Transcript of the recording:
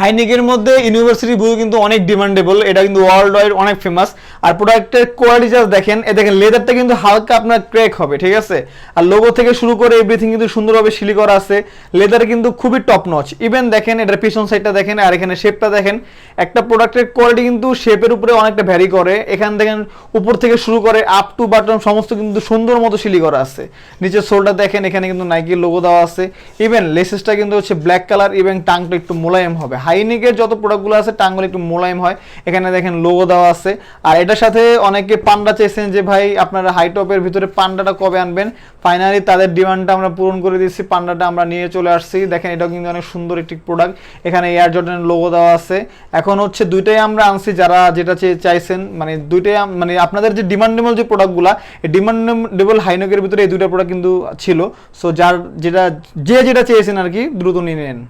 হাইনিকের মধ্যে university blue কিন্তু অনেক ডিমান্ডেবল এটা কিন্তু ওয়ার্ল্ড ওয়াইড অনেক ফেমাস আর প্রোডাক্টের কোয়ালিটি জাস্ট দেখেন, এ দেখেন লেদারটা কিন্তু হালকা আপনার ক্র্যাক হবে, ঠিক আছে? আর লোগো থেকে শুরু করে এভরিথিং কিন্তু সুন্দরভাবে শিলি করা আছে। লেদার কিন্তু খুবই টপ নচ ইভেন দেখেন, এটার পিছন সাইডটা দেখেন, আর এখানে শেপটা দেখেন, একটা প্রোডাক্টের কোয়ালিটি কিন্তু শেপের উপরে অনেকটা ভ্যারি করে। এখান দেখেন উপর থেকে শুরু করে আপ টু বাটন সমস্ত কিন্তু সুন্দর মতো শিলি করা আছে। নিচে সোলটা দেখেন, এখানে কিন্তু নাইকির লোগো দেওয়া আছে। ইভেন লেসেসটা কিন্তু হচ্ছে ব্ল্যাক কালার ইভেন টাংটা একটু মোলায়েম হবে। হাইনিকের যত প্রোডাক্টগুলো আছে টাংগুলো একটু মোলায়েম হয়। এখানে দেখেন লোগো দেওয়া আছে। আর এটার সাথে অনেকে পান্ডা চেয়েছেন যে, ভাই, আপনারা হাই টপের ভিতরে পান্ডাটা কবে আনবেন? ফাইনালি তাদের ডিমান্ডটা আমরা পূরণ করে দিচ্ছি পান্ডাটা আমরা নিয়ে চলে আসছি। দেখেন, এটাও কিন্তু অনেক সুন্দর একটি প্রোডাক্ট এখানে এয়ার জর্ডানের লোগো দেওয়া আছে। এখন হচ্ছে দুইটাই আমরা আনছি, যারা যেটা চেয়ে চাইছেন। মানে দুইটাই মানে আপনাদের যে ডিমান্ডেবল যে প্রোডাক্টগুলা ডিমান্ডেবল হাইনকের ভিতরে এই দুইটা প্রোডাক্ট কিন্তু ছিল। সো যার যেটা যে যেটা চেয়েছেন আর কি, দ্রুত নিয়ে নেন।